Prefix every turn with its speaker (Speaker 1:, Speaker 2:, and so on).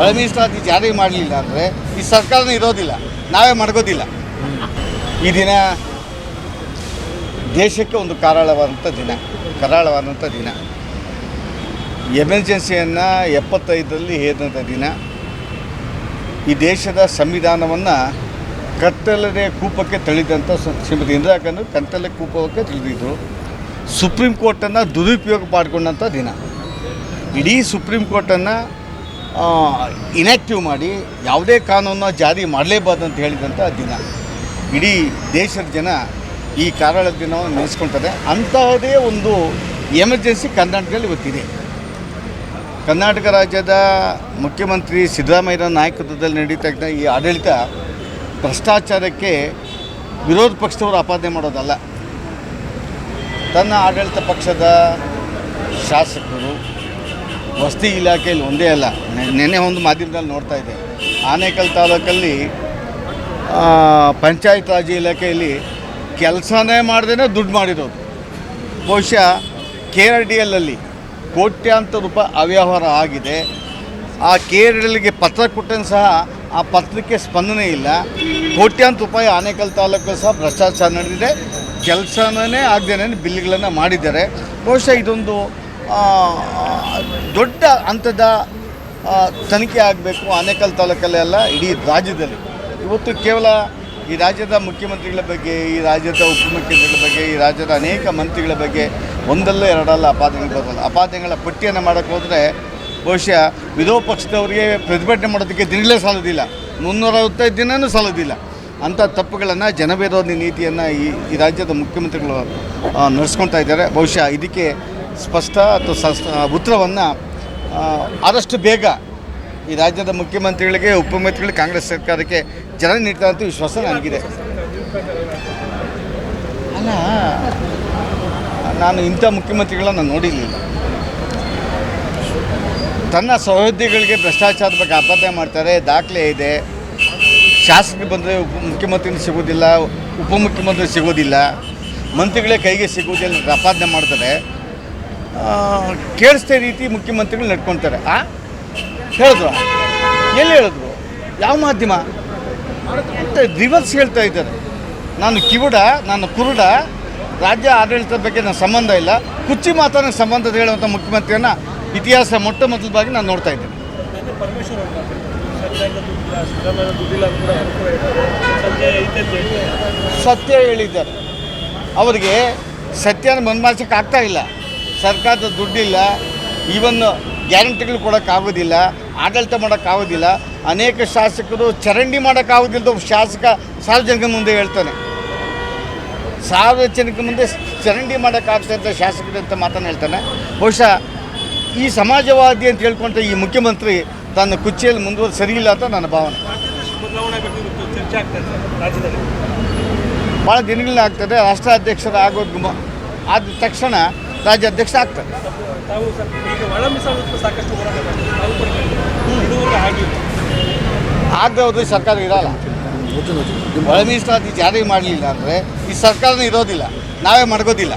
Speaker 1: ಒಳ ಮೀಸಲಾತಿ ಜಾರಿ ಮಾಡಲಿಲ್ಲ ಅಂದರೆ ಈ ಸರ್ಕಾರನೇ ಇರೋದಿಲ್ಲ. ನಾವೇ ಮಡಗೋದಿಲ್ಲ. ಈ ದಿನ ದೇಶಕ್ಕೆ ಒಂದು ಕರಾಳವಾದಂಥ ದಿನ ಕರಾಳವಾದಂಥ ದಿನ. ಎಮರ್ಜೆನ್ಸಿಯನ್ನು ಎಪ್ಪತ್ತೈದರಲ್ಲಿ ಹೇರಿದಂಥ ದಿನ. ಈ ದೇಶದ ಸಂವಿಧಾನವನ್ನು ಕತ್ತಲನೆ ಕೂಪಕ್ಕೆ ತಳಿದಂಥ ಶ್ರೀಮತಿ ಇಂದಿರಾ ಗಾಂಧಿ ಕತ್ತಲೆ ಕೂಪಕ್ಕೆ ತಿಳಿದಿದ್ದರು ಸುಪ್ರೀಂ ಕೋರ್ಟನ್ನು ದುರುಪಯೋಗ ಮಾಡಿಕೊಂಡಂಥ ದಿನ. ಇಡೀ ಸುಪ್ರೀಂ ಕೋರ್ಟನ್ನು ಇನ್ಯಾಕ್ಟಿವ್ ಮಾಡಿ ಯಾವುದೇ ಕಾನೂನನ್ನ ಜಾರಿ ಮಾಡಲೇಬಾರ್ದು ಅಂತ ಹೇಳಿದಂಥ ದಿನ. ಇಡೀ ದೇಶದ ಜನ ಈ ಕಾರಣ ದಿನವನ್ನು ನೆನೆಸ್ಕೊಳ್ತಾರೆ. ಅಂತಹದೇ ಒಂದು ಎಮರ್ಜೆನ್ಸಿ ಕರ್ನಾಟಕದಲ್ಲಿ ಇವತ್ತಿದೆ. ಕರ್ನಾಟಕ ರಾಜ್ಯದ ಮುಖ್ಯಮಂತ್ರಿ ಸಿದ್ದರಾಮಯ್ಯ ನಾಯಕತ್ವದಲ್ಲಿ ನಡೀತಾ ಈ ಆಡಳಿತ ಭ್ರಷ್ಟಾಚಾರಕ್ಕೆ ವಿರೋಧ ಪಕ್ಷದವರು ಆಪಾದನೆ ಮಾಡೋದಲ್ಲ. ತನ್ನ ಆಡಳಿತ ಪಕ್ಷದ ಶಾಸಕರು ವಸತಿ ಇಲಾಖೆಯಲ್ಲಿ ಒಂದೇ ಅಲ್ಲ ನೆನ್ನೆ ಒಂದು ಮಾಧ್ಯಮದಲ್ಲಿ ನೋಡ್ತಾ ಇದ್ದೆ. ಆನೇಕಲ್ ತಾಲೂಕಲ್ಲಿ ಪಂಚಾಯತ್ ರಾಜ್ ಇಲಾಖೆಯಲ್ಲಿ ಕೆಲಸನೇ ಮಾಡ್ದೇ ದುಡ್ಡು ಮಾಡಿರೋದು. ಬಹುಶಃ ಕೆ ಆರ್ ಡಿ ಎಲ್ಲಲ್ಲಿ ಕೋಟ್ಯಾಂತರ ರೂಪಾಯಿ ಅವ್ಯವಹಾರ ಆಗಿದೆ. ಆ ಕೆ ಆರ್ ಡಿ ಎಲ್ಗೆ ಪತ್ರ ಕೊಟ್ಟನು ಸಹ ಆ ಪತ್ರಕ್ಕೆ ಸ್ಪಂದನೆ ಇಲ್ಲ. ಕೋಟ್ಯಾಂತರ ರೂಪಾಯಿ ಆನೇಕಲ್ ತಾಲೂಕು ಸಹ ಭ್ರಷ್ಟಾಚಾರ ನಡೆದಿದೆ. ಕೆಲಸನೇ ಆಗದೇನೆ ಬಿಲ್ಗಳನ್ನು ಮಾಡಿದ್ದಾರೆ. ಬಹುಶಃ ಇದೊಂದು ದೊಡ್ಡ ಹಂತದ ತನಿಖೆ ಆಗಬೇಕು ಆನೇಕಲ್ ತಾಲೂಕಲ್ಲೇ ಅಲ್ಲ ಇಡೀ ರಾಜ್ಯದಲ್ಲಿ. ಇವತ್ತು ಕೇವಲ ಈ ರಾಜ್ಯದ ಮುಖ್ಯಮಂತ್ರಿಗಳ ಬಗ್ಗೆ, ಈ ರಾಜ್ಯದ ಉಪಮುಖ್ಯಮಂತ್ರಿಗಳ ಬಗ್ಗೆ, ಈ ರಾಜ್ಯದ ಅನೇಕ ಮಂತ್ರಿಗಳ ಬಗ್ಗೆ ಒಂದಲ್ಲ ಎರಡಲ್ಲ ಅಪಾದನೆ ಬರೋಲ್ಲ. ಅಪಾದನೆಗಳ ಪಟ್ಟಿಯನ್ನು ಮಾಡೋಕ್ಕೆ ಹೋದರೆ ಬಹುಶಃ ವಿರೋಧ ಪಕ್ಷದವರಿಗೆ ಪ್ರತಿಭಟನೆ ಮಾಡೋದಕ್ಕೆ ದಿನಗಳೇ ಸಾಲೋದಿಲ್ಲ. ಮುನ್ನೂರೈವತ್ತೈದು ದಿನವೂ ಸಾಲೋದಿಲ್ಲ. ಅಂಥ ತಪ್ಪುಗಳನ್ನು ಜನವಿರೋಧಿ ನೀತಿಯನ್ನು ಈ ಈ ರಾಜ್ಯದ ಮುಖ್ಯಮಂತ್ರಿಗಳು ನಡೆಸ್ಕೊಳ್ತಾ ಇದ್ದಾರೆ. ಬಹುಶಃ ಇದಕ್ಕೆ ಸ್ಪಷ್ಟ ಅಥವಾ ಸಸ್ ಉತ್ತರವನ್ನು ಆದಷ್ಟು ಬೇಗ ಈ ರಾಜ್ಯದ ಮುಖ್ಯಮಂತ್ರಿಗಳಿಗೆ, ಉಪಮುಖ್ಯಮಂತ್ರಿಗಳಿಗೆ, ಕಾಂಗ್ರೆಸ್ ಸರ್ಕಾರಕ್ಕೆ ಜನ ನೀಡ್ತಾ ಅಂತ ವಿಶ್ವಾಸ ನನಗಿದೆ. ಅಲ್ಲ ನಾನು ಇಂಥ ಮುಖ್ಯಮಂತ್ರಿಗಳನ್ನ ನೋಡಿರಲಿಲ್ಲ. ತನ್ನ ಸಹೋದ್ಯೋಗಿಗಳಿಗೆ ಭ್ರಷ್ಟಾಚಾರದ ಬಗ್ಗೆ ಆಪಾದನೆ ಮಾಡ್ತಾರೆ, ದಾಖಲೆ ಇದೆ. ಶಾಸಕರಿಗೆ ಬಂದರೆ ಉಪ ಮುಖ್ಯಮಂತ್ರಿ ಸಿಗೋದಿಲ್ಲ ಉಪಮುಖ್ಯಮಂತ್ರಿ ಸಿಗೋದಿಲ್ಲ. ಮಂತ್ರಿಗಳೇ ಕೈಗೆ ಸಿಗೋದಿಲ್ಲ ಆಪಾದನೆ ಮಾಡ್ತಾರೆ. ಆ, ಕೇಳಿಸ್ದೇ ರೀತಿ ಮುಖ್ಯಮಂತ್ರಿಗಳು ನಡ್ಕೊತಾರೆ. ಆ? ಹೇಳಿದ್ರು? ಎಲ್ಲಿ ಹೇಳಿದ್ರು? ಯಾವ ಮಾಧ್ಯಮ? ಅಂತ ರಿವರ್ಸ್ ಹೇಳ್ತಾ ಇದ್ದಾರೆ. ನಾನು ಕಿವುಡ ನಾನು ಕುರುಡ ರಾಜ್ಯ ಆಡಳಿತದ ಬಗ್ಗೆ ನನ್ನ ಸಂಬಂಧ ಇಲ್ಲ. ಕುಚ್ಚಿ ಮಾತನ್ನ ಸಂಬಂಧ ಹೇಳುವಂಥ ಮುಖ್ಯಮಂತ್ರಿಯನ್ನು ಇತಿಹಾಸ ಮೊಟ್ಟ ಮೊದಲವಾಗಿ ನಾನು ನೋಡ್ತಾ ಇದ್ದೇನೆ. ಸತ್ಯ ಹೇಳಿದ್ದಾರೆ. ಅವರಿಗೆ ಸತ್ಯನ ಮನ್ಮಾರ್ಸಕ್ಕೆ ಆಗ್ತಾ ಇಲ್ಲ. ಸರ್ಕಾರದ ದುಡ್ಡಿಲ್ಲ ಈವನ್ ಗ್ಯಾರಂಟಿಗಳು ಕೊಡೋಕ್ಕಾಗೋದಿಲ್ಲ ಆಡಳಿತ ಮಾಡೋಕ್ಕಾಗೋದಿಲ್ಲ ಅನೇಕ ಶಾಸಕರು ಚರಂಡಿ ಮಾಡೋಕ್ಕಾಗೋದಿಲ್ಲದ ಒಬ್ಬ ಶಾಸಕ ಸಾರ್ವಜನಿಕರ ಮುಂದೆ ಹೇಳ್ತಾನೆ. ಸಾರ್ವಜನಿಕ ಮುಂದೆ ಚರಂಡಿ ಮಾಡೋಕ್ಕಾಗ್ತಂತ ಶಾಸಕರು ಅಂತ ಮಾತನ್ನು ಹೇಳ್ತಾನೆ. ಬಹುಶಃ ಈ ಸಮಾಜವಾದಿ ಅಂತ ಹೇಳ್ಕೊಂಡ ಈ ಮುಖ್ಯಮಂತ್ರಿ ತನ್ನ ಕುಚ್ಚಿಯಲ್ಲಿ ಮುಂದುವರೆದು ಸರಿಯಿಲ್ಲ ಅಂತ ನನ್ನ ಭಾವನೆ. ಭಾಳ ದಿನಗಳನ್ನ ಆಗ್ತದೆ ರಾಷ್ಟ್ರಾಧ್ಯಕ್ಷರ ಆಗೋದು ಆದ ತಕ್ಷಣ ರಾಜ್ಯಾಧ್ಯಕ್ಷ ಆಗ್ತಾರೆ. ಆಗದವ್ರದ್ದು ಈ ಸರ್ಕಾರ ಇರಲ್ಲ. ಒಳ ಮೀಸಲಾತಿ ಜಾರಿ ಮಾಡಲಿಲ್ಲ ಅಂದರೆ ಈ ಸರ್ಕಾರನೇ ಇರೋದಿಲ್ಲ. ನಾವೇ ಮಡಗೋದಿಲ್ಲ.